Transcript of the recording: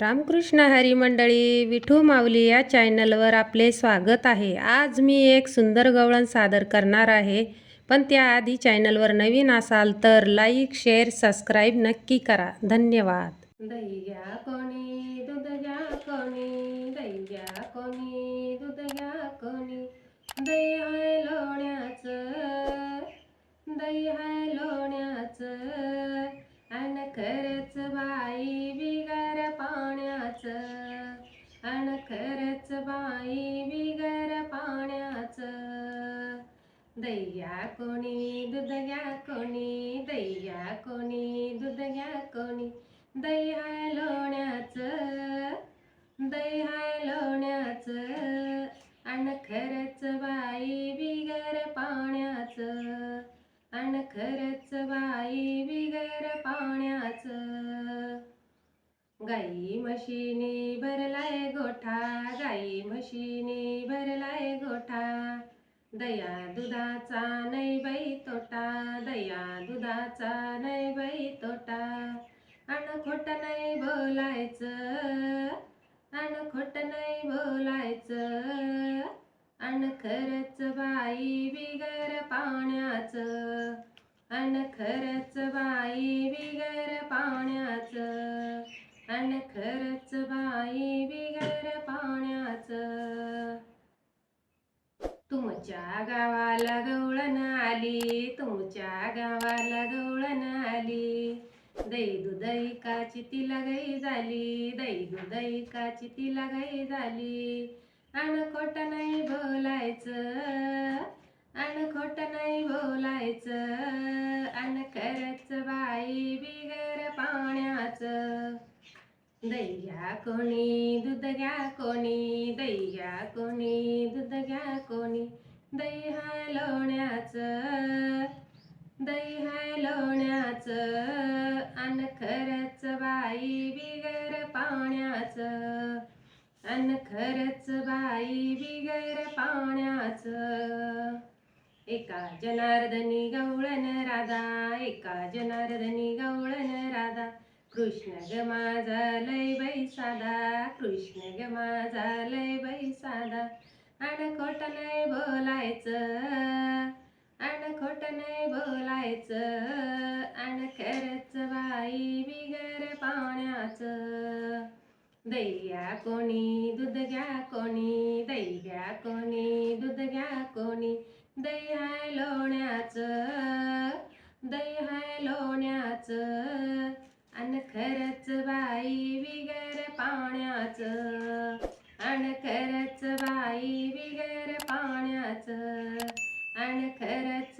रामकृष्ण हरी मंडळी विठू माऊली या चॅनलवर आपले स्वागत आहे. आज मी एक सुंदर गवळण सादर करणार आहे. पण त्याआधी चॅनलवर नवीन असाल तर लाईक शेअर सबस्क्राईब नक्की करा. धन्यवाद. दही घ्या कोणी दूध घ्या कोणी दही घ्या कोणी दूध घ्या कोणी दही आहे लोण्याचं दही आहे लोण्याचं आणि खरंच बाई बिगा अन खरच बाई बिगर पाण्याच. दैया कोणी दूध घ्या कोणी दैया कोणी दूध घ्या कोणी. दही हाय लोण्याचं दही हाय लोण्याचं अन खरच बाई बिगर पाण्याचं. अन खरच बाई बिगर पाण्याचं. गाई म्हशीनी भरलाय गोठा गाई म्हशीनी भरलाय गोठा. दया दुधाचा नाही बाई तोटा दया दुधाचा नाही बाई तोटा. अन खोट नाही बोलायचं अन खोट नाही बोलायचं. अन खरंच बाई बिगर पाण्याचं अन खरंच बाई बिगर पाण्या अन खरंच बाई बिगर पाण्याच. तुमच्या गावाला गवळण आली तुमच्या गावाला गवळण आली. दै दुदैकाची तिला गाई झाली दै दुदैकाची तिला गाई झाली. अन खोट नाही बोलायचं अन खोट नाही बोलायचं. अन खरंच बाई बिगर पाण्याचं. दैया कोणी दूध घ्या कोणी दैया कोणी दूध घ्या कोणी. दही हाय लोण्याचं दही हाय लोण्याचं अन खरंच बाई बिगर पाण्याचं. अन खरंच बाई बिगर पाण्याचं. एका जनार्दनी गवळण राधा एका जनार्दनी गवळण राधा. कृष्ण ग माझा लय बाई साधा कृष्ण ग माझा लय बाई साधा. अन खोट नाही बोलायचं अन खोट नाही बोलायचं अन खरंच बाई बिगर पाण्याचं. दही घ्या कोणी दूध घ्या कोणी दही पाण्याचं अन खरच बाई बिगर पाण्याच अन खरच